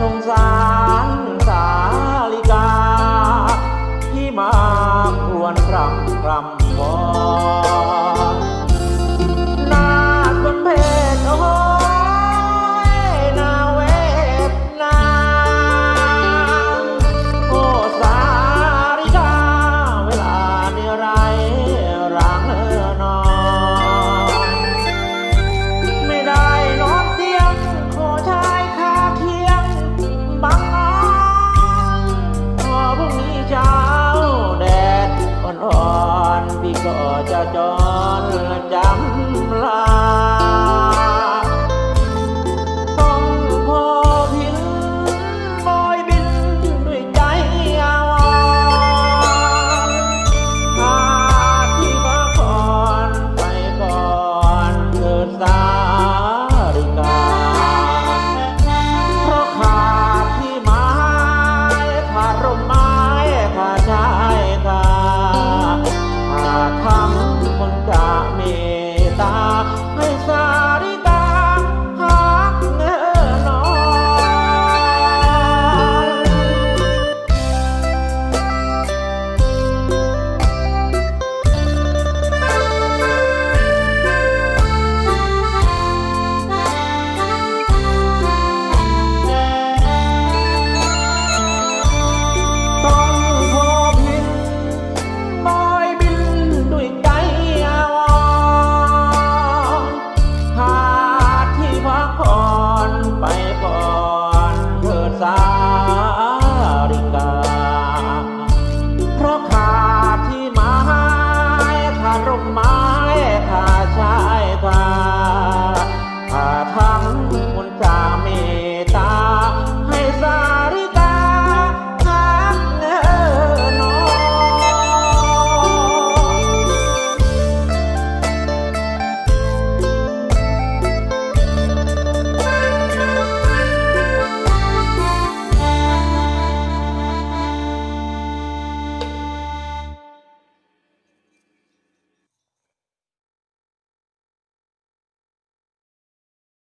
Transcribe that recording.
สงสารสาลิกา ที่มาควรพรำพรำพอ สอจะจอนจำ